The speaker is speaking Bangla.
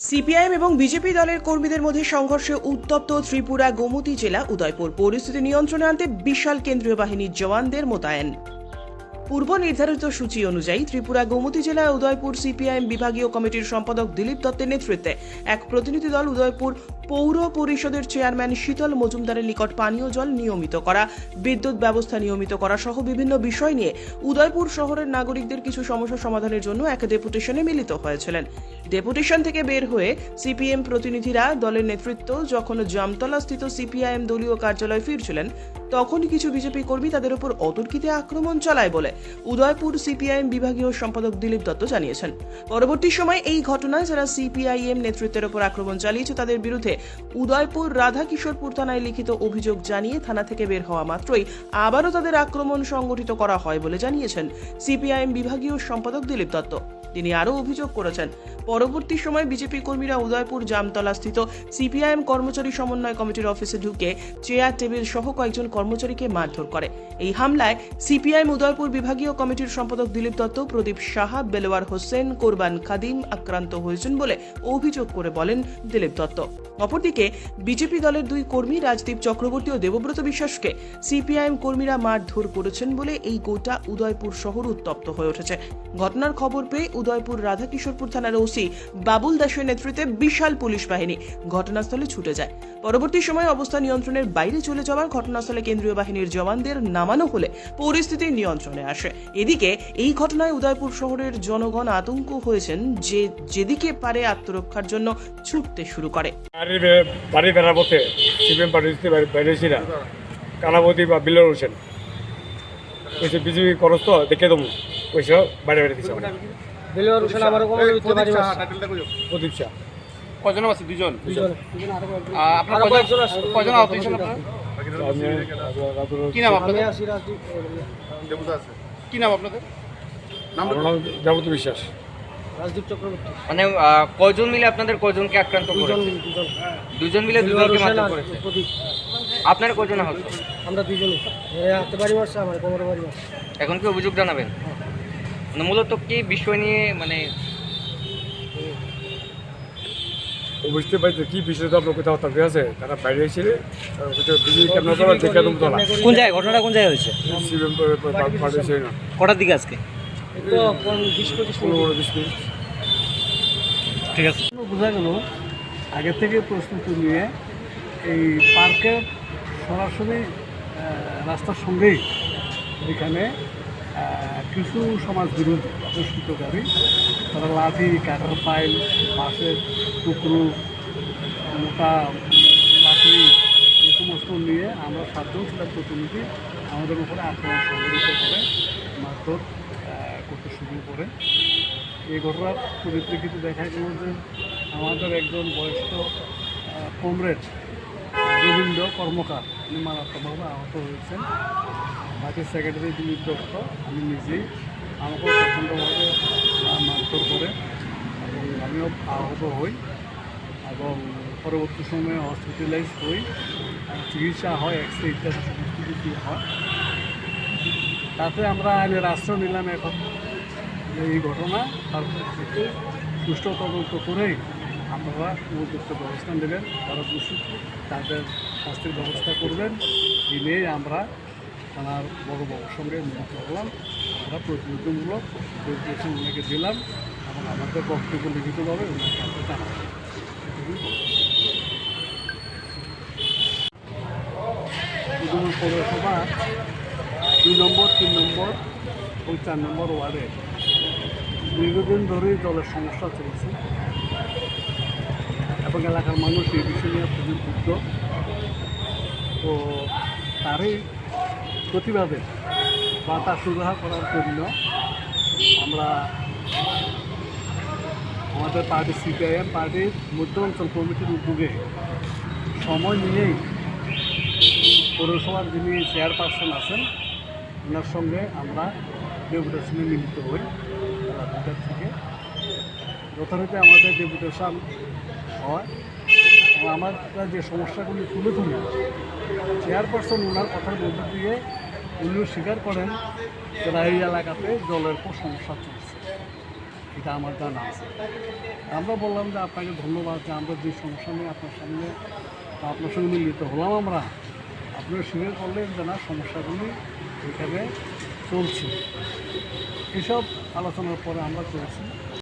সিপিআইএম এবং বিজেপি দলের কর্মীদের মধ্যে সংঘর্ষে উত্তপ্ত ত্রিপুরা গোমতী জেলা উদয়পুর। পরিস্থিতি নিয়ন্ত্রণে আনতে বিশাল কেন্দ্রীয় বাহিনীর জওয়ানদের মোতায়েন। পূর্ব নির্ধারিত সূচি অনুযায়ী ত্রিপুরা, গোমতী জেলায় উদয়পুর, সিপিআইএম বিভাগীয় কমিটির সম্পাদক দিলীপ দত্তের নেতৃত্বে এক প্রতিনিধি দল উদয়পুর পৌর পরিষদের চেয়ারম্যান শীতল মজুমদারের নিকট পানীয় জল নিয়মিত করা, বিদ্যুৎ ব্যবস্থা নিয়মিত করা সহ বিভিন্ন বিষয় নিয়ে উদয়পুর শহরের নাগরিকদের কিছু সমস্যা সমাধানের জন্য এক ডেপুটেশনে মিলিত হয়েছিলেন। ডেপুটেশন থেকে বের হয়ে সিপিএম প্রতিনিধিরা দলের নেতৃত্ব যখন জামতলাস্থিত সিপিআইএম দলীয় কার্যালয়ে ফিরছিলেন তখনই কিছু বিজেপি কর্মী তাদের উপর অতর্কিতে আক্রমণ চালায় বলে উদয়পুর সিপিআইএম বিভাগীয় সম্পাদক দিলীপ দত্ত জানিয়েছেন। পরবর্তী সময় এই ঘটনায় যারা সিপিআইএম নেতৃত্বের উপর আক্রমণ চালিয়েছে, তাদের বিরুদ্ধে উদয়পুর রাধাকিশোরপুর থানায় লিখিত অভিযোগ জানিয়ে থানা থেকে বের হওয়া মাত্রই আবারও তাদের আক্রমণ সংগঠিত করা হয় বলে জানিয়েছেন সিপিআইএম বিভাগীয় সম্পাদক দিলীপ দত্ত। তিনি আরও অভিযোগ করেছেন। পরবর্তী সময় বিজেপি কর্মীরা উদয়পুর জামতলা স্থিত সিপিআইএম কর্মচারী সমন্বয় কমিটির অফিসে ঢুকে চেয়ার, টেবিল সহ কয়েকজন কর্মচারীকে মারধর করে। এই হামলায় সিপিআইএম উদয়পুর বিভাগীয় কমিটির সম্পাদক দিলীপ দত্ত, প্রদীপ সাহা, বেলোয়ার হোসেন, কোরবান খাদিম আক্রান্ত হয়েছেন বলে অভিযোগ করে বলেন দিলীপ দত্ত। অপরদিকে বিজেপি দলের দুই কর্মী রাজদীপ চক্রবর্তী ও দেবব্রত বিশ্বাসকে সিপিআইএম কর্মীরা মারধর করেছেন বলে এই গোটা উদয়পুর শহর উত্তপ্ত হয়ে উঠেছে। ঘটনার খবর পেয়ে উদয়পুর রাধাকিশোরপুর থানার ওসি বাবুল দাসের নেতৃত্বে বিশাল পুলিশ বাহিনী ঘটনাস্থলে ছুটে যায়। পরবর্তী সময় অবস্থা নিয়ন্ত্রণের বাইরে চলে যাওয়ার ঘটনাস্থলে কেন্দ্রীয় বাহিনীর জওয়ানদের নামানো হলে পরিস্থিতি নিয়ন্ত্রণে আসে। এদিকে এই ঘটনায় উদয়পুর শহরের জনগণ আতঙ্ক হয়েছেন যে যেদিকে পারে আত্মরক্ষার জন্য ছুটতে শুরু করে। বাড়ি কানাবতী বা বিল্লর হোসেন। বিজেপি খরচ তো দেখে দেবো। কইছে, বাইরে বেড়ে দিচ্ছে ডেলিভারি হোসেন আমার কোনো উঠতে পারি না প্রদীপ শাহ। কজন আছে? দুজন দুজন আপনার কজন কজন আহত হয়েছেন আপনার? কি নাম আমি আপনাদের কি নাম আপনাদের? নাম বিশ্বাস। রাজদীপ চক্রবর্তী। মানে কজন মিলে আপনাদের কজনকে আক্রান্ত দুজন করেছে? দুজন দুজন মিলে দুজনকে মারধর করেছে? আপনার কজন আহত? আমরা দুজনই হাতে বাড়ি মারছে আমার কোমরে বাড়ি মারছে। এখন কি অভিযোগ জানাবেন? মূলত কি বিষয় নিয়ে মানে ও বুঝতে পারছে কি বিষয়টা আপনার কোথাও আছে? তারা বাইরে কোন জায়গায় ঘটনাটা কোন জায়গায় হয়েছে? কটার দিকে আজকে? ঠিক আছে। বোঝা গেল আগে থেকে প্রস্তুতি নিয়ে এই পার্কের সরাসরি রাস্তার সঙ্গেই এখানে কিছু সমাজ বিরোধী দুষ্কৃতকারী তারা লাঠি কাঠের পাইল, বাঁশের টুকরো, মোটা লাঠি, এই সমস্ত নিয়ে আমরা সাতজন ছিলাম প্রতিনিধি আমাদের উপরে আক্রমণ সংঘটিত করে, মারধর করতে শুরু করে। এই ঘটনার পরিপ্রেক্ষিতে দেখা গেল যে আমাদের একজন বয়স্ক কমরেড, রবীন্দ্র কর্মকার উনি মারাত্মকভাবে আহত হয়েছেন। বাকি সেক্রেটারি দিলীপ দত্ত আমি নিজেই আমাকেও প্রচণ্ডভাবে মারধর করে এবং আমিও আহত হই এবং পরবর্তী সময়ে হসপিটালাইজ হই। চিকিৎসা হয় এক্স রে ইত্যাদি সমস্ত কিছু হয়। তাতে আমরা আইনের আশ্রয় নিলাম এখন এই ঘটনা। তার সুষ্ঠু তদন্ত করেই আপনারা উপযুক্ত ব্যবস্থা নেবেন। যারা দোষী তাদের শাস্তির ব্যবস্থা করবেন। এই আমরা থানার বড় বাবুর সঙ্গে মিলিত হলাম আমরা প্রতিনিধিমূলক প্রেসক্রিপশন ওনাকে দিলাম এবং আমাদের বক্তব্য লিখিতভাবে ওনাকে আমরা পৌরসভা দুই নম্বর, তিন নম্বর ও চার নম্বর ওয়ার্ডে দীর্ঘদিন ধরেই জলের সমস্যা চলছে এবং এলাকার মানুষ এই বিষয় নিয়ে খুবই ক্ষুব্ধ। তো তারই প্রতিবাদে বা তার সুরাহা করার জন্য আমরা আমাদের পার্টি সিপিআইএম পার্টির মধ্য অঞ্চল কমিটির উদ্যোগে সময় নিয়েই পৌরসভার যিনি চেয়ারপারসন আছেন, ওনার সঙ্গে আমরা ডেপুটেশনে মিলিত হই। বেলা দুটার থেকে। যথারীতি আমাদের ডেপুটেশন হয়। এবং আমরা যে সমস্যাগুলি তুলে ধরি, চেয়ারপারসন ওনার কথার মধ্যে দিয়ে উনিও স্বীকার করেন যে এই এলাকাতে জলের খুব সমস্যা চলছে। এটা আমার জানা আছে। আমরা বললাম যে আপনাকে ধন্যবাদ যে আমরা যে সমস্যা নিয়ে আপনার সামনে আপনার সঙ্গে মিলিত হলাম আমরা, আপনারা স্বীকার করলেন যে না, সমস্যাগুলি এখানে চলছে। এসব আলোচনার পরে আমরা করেছি